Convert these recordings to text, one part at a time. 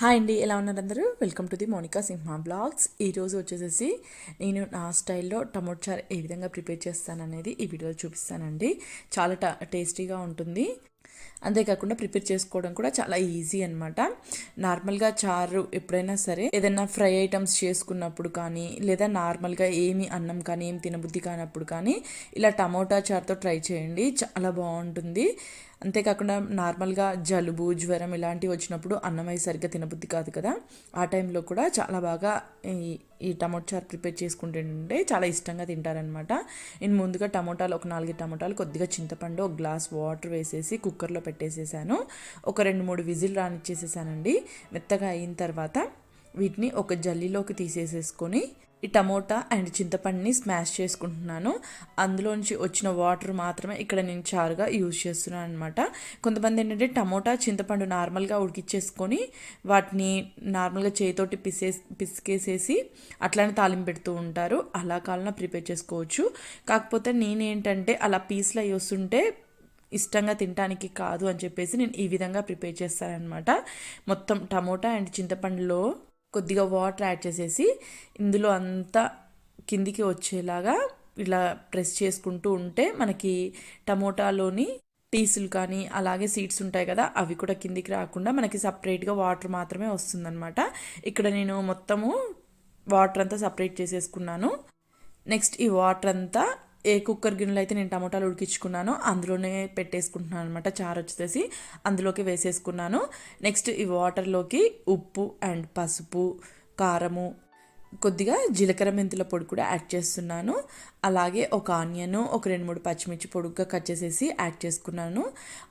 Hi అండి ఎలా ఉన్నారు అందరూ? Welcome to the Monika Simha blogs ఈరోజు వచ్చేసేసి నేను నా స్టైల్లో టమోటా చారు ఏ విధంగా ప్రిపేర్ చేస్తాననేది ఈ వీడియోలో చూపిస్తానండి. చాలా ట టేస్టీగా ఉంటుంది. అంతేకాకుండా ప్రిపేర్ చేసుకోవడం కూడా చాలా ఈజీ అనమాట నార్మల్గా చారు ఎప్పుడైనా సరే ఏదైనా ఫ్రై ఐటమ్స్ చేసుకున్నప్పుడు కానీ లేదా నార్మల్గా ఏమి అన్నం కానీ ఏమి తినబుద్ధి కానప్పుడు కానీ ఇలా టమోటా చారుతో ట్రై చేయండి. చాలా బాగుంటుంది. అంతేకాకుండా నార్మల్గా జలుబు జ్వరం ఇలాంటివి వచ్చినప్పుడు అన్నం సరిగ్గా తినబుద్ధి కాదు కదా. ఆ టైంలో కూడా చాలా బాగా ఈ ఈ టమోటా చారు ప్రిపేర్ చేసుకుంటుంటే చాలా ఇష్టంగా తింటారనమాట నేను ముందుగా టమోటాలు ఒక నాలుగు టమోటాలు కొద్దిగా చింతపండు ఒక గ్లాస్ వాటర్ వేసేసి కుక్కర్లో పెట్టేసేసాను. ఒక రెండు మూడు విజిల్ రానిచ్చేసేసానండి. మెత్తగా అయిన తర్వాత వీటిని ఒక జల్లీలోకి తీసేసేసుకొని ఈ టమోటా అండ్ చింతపండుని స్మాష్ చేసుకుంటున్నాను. అందులోంచి వచ్చిన వాటర్ మాత్రమే ఇక్కడ నేను చారుగా యూజ్ చేస్తున్నాను అనమాట కొంతమంది ఏంటంటే టమోటా చింతపండు నార్మల్గా ఉడికిచ్చేసుకొని వాటిని నార్మల్గా చేతితోటి పిసే పిసికేసేసి అట్లానే తాలింపు పెడుతూ ఉంటారు. అలా కాలన ప్రిపేర్ చేసుకోవచ్చు. కాకపోతే నేనేంటంటే అలా పీస్లు అయ్యి వస్తుంటే ఇష్టంగా తినడానికి కాదు అని చెప్పేసి నేను ఈ విధంగా ప్రిపేర్ చేస్తానమాట మొత్తం టమోటా అండ్ చింతపండులో కొద్దిగా వాటర్ యాడ్ చేసేసి ఇందులో అంతా కిందికి వచ్చేలాగా ఇలా ప్రెస్ చేసుకుంటూ ఉంటే మనకి టమోటాలోని పీసులు కానీ అలాగే సీడ్స్ ఉంటాయి కదా అవి కూడా కిందికి రాకుండా మనకి సపరేట్గా వాటర్ మాత్రమే వస్తుందన్నమాట. ఇక్కడ నేను మొత్తము వాటర్ అంతా సపరేట్ చేసేసుకున్నాను. నెక్స్ట్ ఈ వాటర్ అంతా ఏ కుక్కర్ గిన్నెలో అయితే నేను టమాటాలు ఉడికించుకున్నానో అందులోనే పెట్టేసుకుంటున్నాను అనమాట చారు వచ్చేసి అందులోకి వేసేసుకున్నాను. నెక్స్ట్ ఈ వాటర్లోకి ఉప్పు అండ్ పసుపు కారము కొద్దిగా జీలకర్ర మెంతుల పొడి కూడా యాడ్ చేస్తున్నాను. అలాగే ఒక ఆనియన్ ఒక రెండు మూడు పచ్చిమిర్చి పొడుగ్గా కట్ చేసేసి యాడ్ చేసుకున్నాను.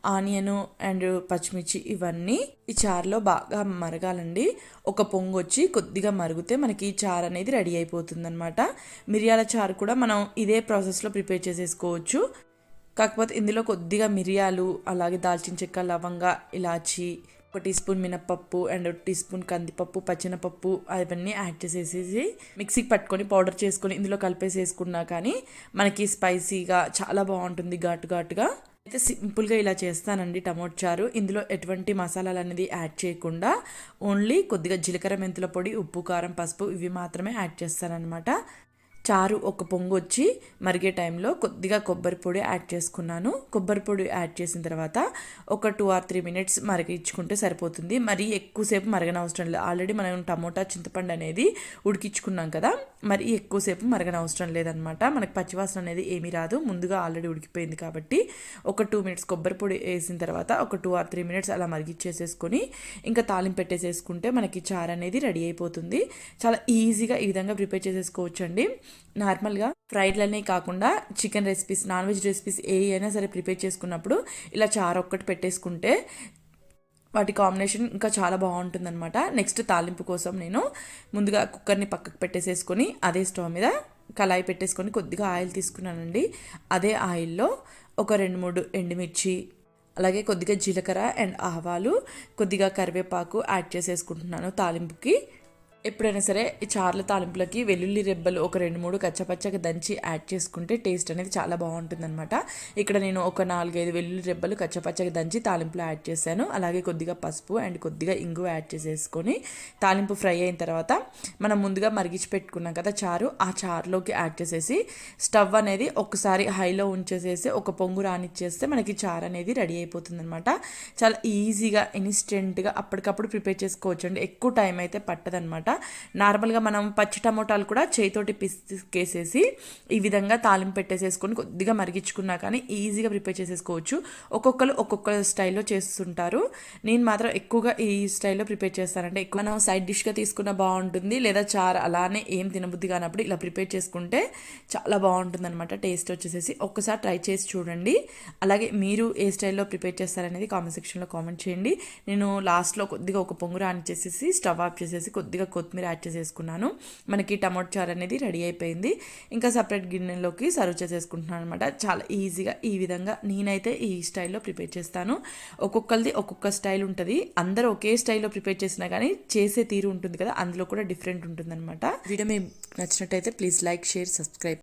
ఆనియన్ అండ్ పచ్చిమిర్చి ఇవన్నీ ఈ చారులో బాగా మరగాలండి. ఒక పొంగు వచ్చి కొద్దిగా మరుగుతే మనకి ఈ చారు అనేది రెడీ అయిపోతుందనమాట మిరియాల చారు కూడా మనం ఇదే ప్రాసెస్లో ప్రిపేర్ చేసేసుకోవచ్చు. కాకపోతే ఇందులో కొద్దిగా మిరియాలు అలాగే దాల్చిన చెక్క లవంగా ఇలాచి ఒక టీ స్పూన్ మినపప్పు అండ్ ఒక టీ స్పూన్ కందిపప్పు పచ్చెనపప్పు అవన్నీ యాడ్ చేసేసి మిక్సీకి పట్టుకొని పౌడర్ చేసుకొని ఇందులో కలిపేసేసుకున్నా కానీ మనకి స్పైసీగా చాలా బాగుంటుంది ఘాటు ఘాటుగా. అయితే సింపుల్గా ఇలా చేస్తానండి టమోట్ చారు. ఇందులో ఎటువంటి మసాలాలు అనేది యాడ్ చేయకుండా ఓన్లీ కొద్దిగా జీలకర్ర మెంతుల పొడి ఉప్పు కారం పసుపు ఇవి మాత్రమే యాడ్ చేస్తానన్నమాట. చారు ఒక పొంగు వచ్చి మరిగే టైంలో కొద్దిగా కొబ్బరి పొడి యాడ్ చేసుకున్నాను. కొబ్బరి పొడి యాడ్ చేసిన తర్వాత ఒక టూ ఆర్ త్రీ మినిట్స్ మరిగించుకుంటే సరిపోతుంది. మరి ఎక్కువసేపు మరగనవసరం లేదు. ఆల్రెడీ మనం టమోటా చింతపండు అనేది ఉడికించుకున్నాం కదా మరి ఎక్కువసేపు మరగనవసరం లేదనమాట. మనకి పచ్చివాసన అనేది ఏమీ రాదు. ముందుగా ఆల్రెడీ ఉడికిపోయింది కాబట్టి ఒక టూ మినిట్స్ కొబ్బరి పొడి వేసిన తర్వాత ఒక టూ ఆర్ త్రీ మినిట్స్ అలా మరిగిచ్చేసేసుకొని ఇంకా తాలింపు పెట్టేసేసుకుంటే మనకి చారు అనేది రెడీ అయిపోతుంది. చాలా ఈజీగా ఈ విధంగా ప్రిపేర్ చేసేసుకోవచ్చు అండి నార్మల్గా ఫ్రైడ్లనే కాకుండా chicken recipes non veg recipes ఏ అయినా సరే ప్రిపేర్ చేసుకున్నప్పుడు ఇలా చారు ఒక్కటి పెట్టేసుకుంటే వాటి కాంబినేషన్ ఇంకా చాలా బాగుంటుందన్నమాట. నెక్స్ట్ తాలింపు కోసం నేను ముందుగా కుక్కర్ని పక్కకు పెట్టేసేసుకొని అదే స్టవ్ మీద కళాయి పెట్టేసుకొని కొద్దిగా ఆయిల్ తీసుకున్నానండి. అదే ఆయిల్లో ఒక రెండు మూడు ఎండుమిర్చి అలాగే కొద్దిగా జీలకర్ర అండ్ ఆవాలు కొద్దిగా కరివేపాకు యాడ్ చేసేసుకుంటున్నాను తాలింపుకి. ఎప్పుడైనా సరే ఈ చార్ల తాలింపులకి వెల్లుల్లి రెబ్బలు ఒక రెండు మూడు కచ్చపచ్చగా దంచి యాడ్ చేసుకుంటే టేస్ట్ అనేది చాలా బాగుంటుందన్నమాట. ఇక్కడ నేను ఒక నాలుగైదు వెల్లుల్లి రెబ్బలు కచ్చపచ్చగా దంచి తాలింపులో యాడ్ చేశాను. అలాగే కొద్దిగా పసుపు అండ్ కొద్దిగా ఇంగు యాడ్ చేసేసుకొని తాలింపు ఫ్రై అయిన తర్వాత మనం ముందుగా మరిగించి పెట్టుకున్నాం కదా చారు ఆ చారులోకి యాడ్ చేసేసి స్టవ్ అనేది ఒకసారి హైలో ఉంచేసేసి ఒక పొంగు రానిచ్చేస్తే మనకి చారు అనేది రెడీ అయిపోతుంది అనమాట చాలా ఈజీగా ఇన్స్టెంట్గా అప్పటికప్పుడు ప్రిపేర్ చేసుకోవచ్చు అండి ఎక్కువ టైం అయితే పట్టదనమాట నార్మల్గా మనం పచ్చి టమోటాలు కూడా చేతితోటి పిసికేసేసి ఈ విధంగా తాలింపు పెట్టేసేసుకొని కొద్దిగా మరిగించుకున్నా కానీ ఈజీగా ప్రిపేర్ చేసేసుకోవచ్చు. ఒక్కొక్కరు ఒక్కొక్క స్టైల్లో చేస్తుంటారు. నేను మాత్రం ఎక్కువగా ఈ స్టైల్లో ప్రిపేర్ చేస్తానంటే ఎక్కువ మనం సైడ్ డిష్గా తీసుకున్న బాగుంటుంది లేదా చారు అలానే ఏం తినబుద్ధి కానప్పుడు ఇలా ప్రిపేర్ చేసుకుంటే చాలా బాగుంటుంది అనమాట టేస్ట్ వచ్చేసేసి ఒక్కసారి ట్రై చేసి చూడండి. అలాగే మీరు ఏ స్టైల్లో ప్రిపేర్ చేస్తారనేది కామెంట్ సెక్షన్లో కామెంట్ చేయండి. నేను లాస్ట్లో కొద్దిగా ఒక పొంగు రానిచ్చేసేసి స్టవ్ ఆఫ్ చేసేసి కొద్దిగా కొత్తిమీర యాడ్ చేసేసుకున్నాను. మనకి టమాటో చారు అనేది రెడీ అయిపోయింది. ఇంకా సపరేట్ గిన్నెలోకి సర్వ్ చేసేసుకుంటున్నాను అనమాట చాలా ఈజీగా ఈ విధంగా నేనైతే ఈ స్టైల్లో ప్రిపేర్ చేస్తాను. ఒక్కొక్కరిది ఒక్కొక్క స్టైల్ ఉంటుంది. అందరూ ఒకే స్టైల్లో ప్రిపేర్ చేసినా కానీ చేసే తీరు ఉంటుంది కదా అందులో కూడా డిఫరెంట్ ఉంటుందన్నమాట. వీడియో మీకు నచ్చినట్టయితే ప్లీజ్ లైక్ షేర్ సబ్స్క్రైబ్.